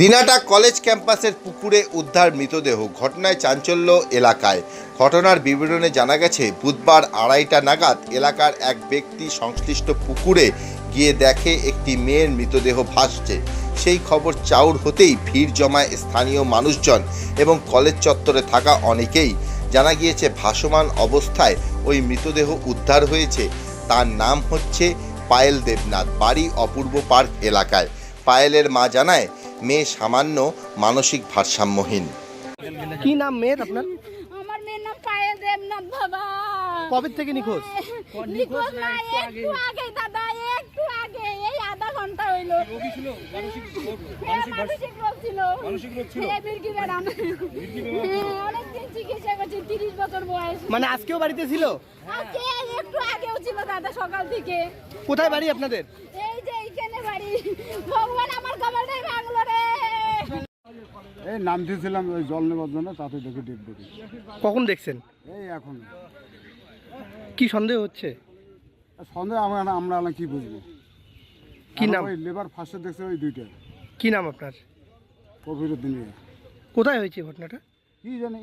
Dinhata college ক্যাম্পাসের পুকুরে উদ্ধার মৃতদেহ, ঘটনায় চাঞ্চল্য এলাকায়। ঘটনার বিবরণে জানা গেছে, বুধবার আড়াইটা নাগাদ এলাকার এক ব্যক্তি সংশ্লিষ্ট পুকুরে গিয়ে দেখে একটি মেয়ের মৃতদেহ ভাসছে। সেই খবর চাউর হতেই ভিড় জমায় স্থানীয় মানুষজন এবং কলেজ চত্বরে থাকা অনেকেই। জানা গিয়েছে, ভাসমান অবস্থায় ওই মৃতদেহ উদ্ধার হয়েছে। তার নাম হচ্ছে পায়েল দেবনাথ, বাড়ি অপূর্ব পার্ক এলাকায়। পায়েলের মা জানায় মেয়ে সামান্য মানসিক ভারসাম্যহীন। কি নাম মেয়ের আপনার? আমার মেয়ের নাম পায়েল দেবনাথ বাবা। কবে থেকে নিখোঁজ? নিখোঁজ না একটু আগে দাদা একটু আগে এই আধা ঘণ্টা হইল। হ্যাঁ, মানসিক রোগ ছিল। হ্যাঁ, বিরকি ম্যাডাম। হ্যাঁ, অনেকদিন চিকিৎসা করছি তিরিশ বছর বয়স। মানে আজকেও বাড়িতে ছিল? আজকে একটু আগেও ছিল দাদা সকাল থেকে। কোথায় বাড়ি আপনাদের? এই যে এইখানে বাড়ি। ভগবান আমার কপালটাই ভাঙলো রে এই নাম দিয়েছিলাম ওই জল নেবার জন্য তাতে দেখে ডেট বডি কখন দেখছেন? এই এখন। কি সন্দেহ হচ্ছে? সন্দেহ আমরা আমরা আলাম কি বুঝব? কি নাম? ওই লেবার ফার্স্টে দেখছে ওই দুইটা। কি নাম আপনার? কোভিডের দিনে কোথায় হয়েছে ঘটনাটা? কি জানি?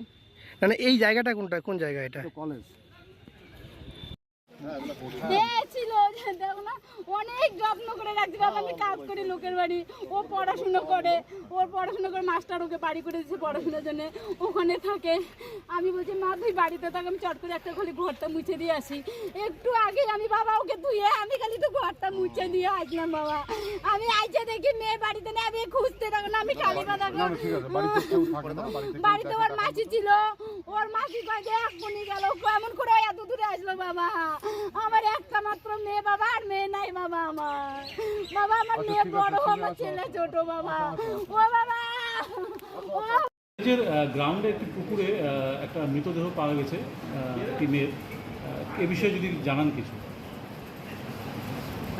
মানে এই জায়গাটা কোনটা? কোন জায়গা এটা? কলেজ ছিল দেখো না অনেক যত্ন করে রাখছি বাবা আমি কাজ করি লোকের বাড়ি। ও পড়াশুনো করে ওর পড়াশুনো করে মাস্টার ওকে বাড়ি করে দিচ্ছে পড়াশোনার জন্য। ওখানে থাকে আমি বলছি মা তুই বাড়িতে থাক আমি চট করে একটা খালি ঘরটা মুছে দিয়ে আসি। একটু আগে আমি বাবা ওকে ধুয়ে আমি খালি তো ঘরটা মুছে দিয়ে আসলাম বাবা। আমি আইসে দেখি মেয়ে বাড়িতে নেই আমি খুঁজতে থাকো না আমি খালি আছে বাড়িতে ওর মাসি ছিল ওর মাসি কয় এক বনি গেল। কেমন করে এত দূরে আসলো বাবা আমার একটা মাত্র মেয়ে বাবা আর মেয়ে নাই বাবা আমার। বাবা আমার মেয়ে বড় আমার ছেলে ছোট বাবা। ও বাবা। গ্রাউন্ডে একটি পুকুরে একটা মৃতদেহ পাওয়া গেছে একটি মেয়ের। এ বিষয়ে যদি জানান কিছু।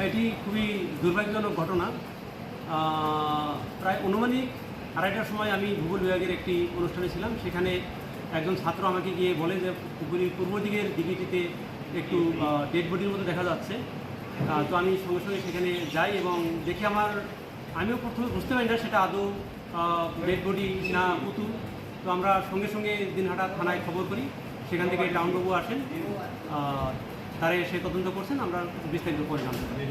এটি খুবই দুর্ভাগ্যজনক ঘটনা। প্রায় অনুমানিক আড়াইটার সময় আমি ভূগোল বিভাগের একটি অনুষ্ঠানে ছিলাম। সেখানে একজন ছাত্র আমাকে গিয়ে বলে যে পুকুরের পূর্ব দিকের দিঘিটিতে একটু ডেড বডির মতো দেখা যাচ্ছে। তো আমি সঙ্গে সঙ্গে সেখানে যাই এবং দেখি আমার, আমিও প্রথমে বুঝতে পারি না সেটা আদৌ ডেড বডি না পুতুল তো আমরা সঙ্গে সঙ্গে দিনহাটা থানায় খবর করি, সেখান থেকে টাউনবাবু আসেন তারা এসে তদন্ত করছেন, আমরা বিস্তারিত করে জানতে পারি